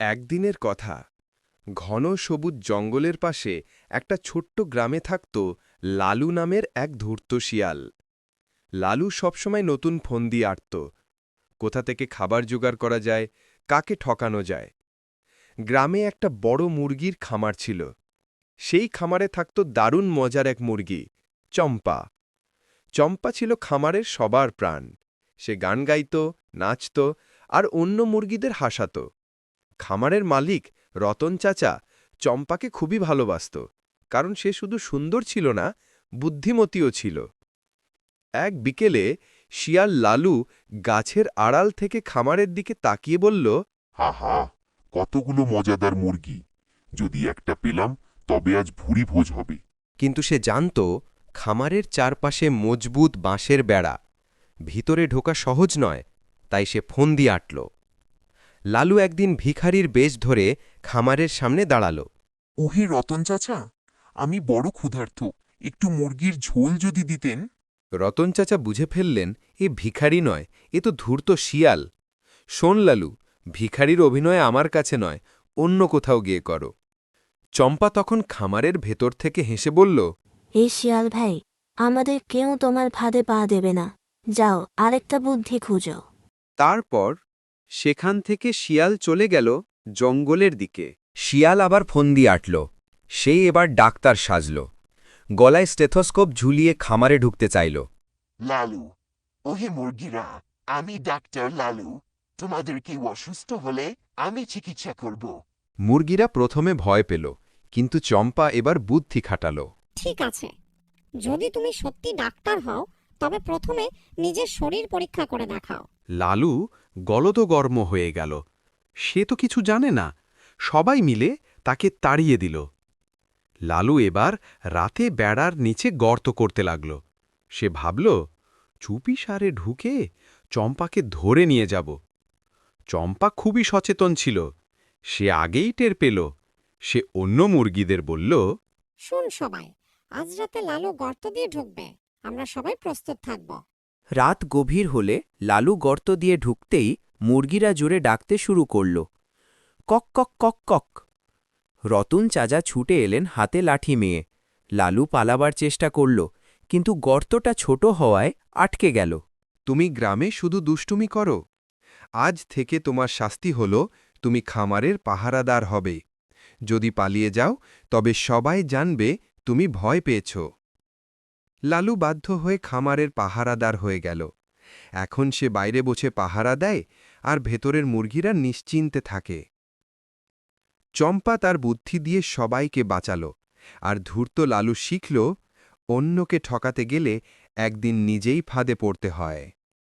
একদিনের কথা। ঘন সবুজ জঙ্গলের পাশে একটা ছোট্ট গ্রামে থাকত লালু নামের এক ধূর্ত শিয়াল। লালু সবসময় নতুন ফোন দিয়ে আটত। কোথা থেকে খাবার জোগাড় করা যায়, কাকে ঠকানো যায়। গ্রামে একটা বড় মুরগির খামার ছিল। সেই খামারে থাকত দারুণ মজার এক মুরগি, চম্পা। চম্পা ছিল খামারের সবার প্রাণ। সে গান গাইত, নাচত আর অন্য মুরগিদের হাসাত। খামারের মালিক রতন চাচা চম্পাকে খুবই ভালোবাসত কারণ সে শুধু সুন্দর ছিল না বুদ্ধিমতীও ছিল। এক বিকেলে শিয়াল লালু গাছের আড়াল থেকে খামারের দিকে তাকিয়ে বলল হা হা কতগুলো মজাদার মুরগি। যদি একটা পেলাম তবে আজ ভুরি ভোজ হবে। কিন্তু সে জানত খামারের চারপাশে মজবুত বাঁশের বেড়া ভিতরে ঢোকা সহজ নয় তাই সে ফন্দি আটল। লালু একদিন ভিখারির বেশ ধরে খামারের সামনে দাঁড়াল। ওহে রতন চাচা আমি বড় ক্ষুধার্ত। একটু মুরগির ঝোল যদি দিতেন। রতন চাচা বুঝে ফেললেন এ ভিখারি নয় এ তো ধূর্ত শিয়াল। শোন লালু ভিখারির অভিনয় আমার কাছে নয় অন্য কোথাও গিয়ে করো। চম্পা তখন খামারের ভেতর থেকে হেসে বলল এই শিয়াল ভাই আমাদের কেউ তোমার ফাঁদে পা দেবে না। যাও আরেকটা বুদ্ধি খুঁজো। তারপর সেখান থেকে শিয়াল চলে গেল জঙ্গলের দিকে। শিয়াল আবার ফন্দি আটল। সেই এবার ডাক্তার সাজল। গলায় স্টেথোস্কোপ ঝুলিয়ে খামারে ঢুকতে চাইল। লালু ওহে মুরগিরা আমি ডাক্তার লালু। তোমাদের কেউ অসুস্থ হলে আমি চিকিৎসা করব। মুরগিরা প্রথমে ভয় পেল কিন্তু চম্পা এবার বুদ্ধি খাটাল। ঠিক আছে। যদি তুমি সত্যি ডাক্তার হও তবে প্রথমে নিজের শরীর পরীক্ষা করে দেখাও। লালু গলদগর্ম হয়ে গেল। সে তো কিছু জানে না। সবাই মিলে তাকে তাড়িয়ে দিল। লালু এবার রাতে বেড়ার নিচে গর্ত করতে লাগল। সে ভাবল, চুপি সারে ঢুকে চম্পাকে ধরে নিয়ে যাব। চম্পা খুবই সচেতন ছিল। সে আগেই টের পেল। সে অন্য মুরগিদের বলল, শুন সবাই, আজ রাতে লালু গর্ত দিয়ে ঢুকবে। আমরা সবাই প্রস্তুত থাকব। রাত গভীর হলে লালু গর্ত দিয়ে ঢুকতেই মুরগিরা জোরে ডাকতে শুরু করল। কক কক কক কক। রতন চাজা ছুটে এলেন হাতে লাঠি মেয়ে। লালু পালাবার চেষ্টা করল, কিন্তু গর্তটা ছোট হওয়ায় আটকে গেল। তুমি গ্রামে শুধু দুষ্টুমি করো। আজ থেকে তোমার শাস্তি হল, তুমি খামারের পাহারাদার হবে। যদি পালিয়ে যাও, তবে সবাই জানবে তুমি ভয় পেয়েছ। লালু বাধ্য হয়ে খামারের পাহারাদার হয়ে গেল। এখন সে বাইরে বসে পাহারা দেয় আর ভেতরের মুরগিরা নিশ্চিন্তে থাকে। চম্পা তার বুদ্ধি দিয়ে সবাইকে বাঁচাল আর ধূর্ত লালু শিখল, অন্যকে ঠকাতে গেলে একদিন নিজেই ফাঁদে পড়তে হয়।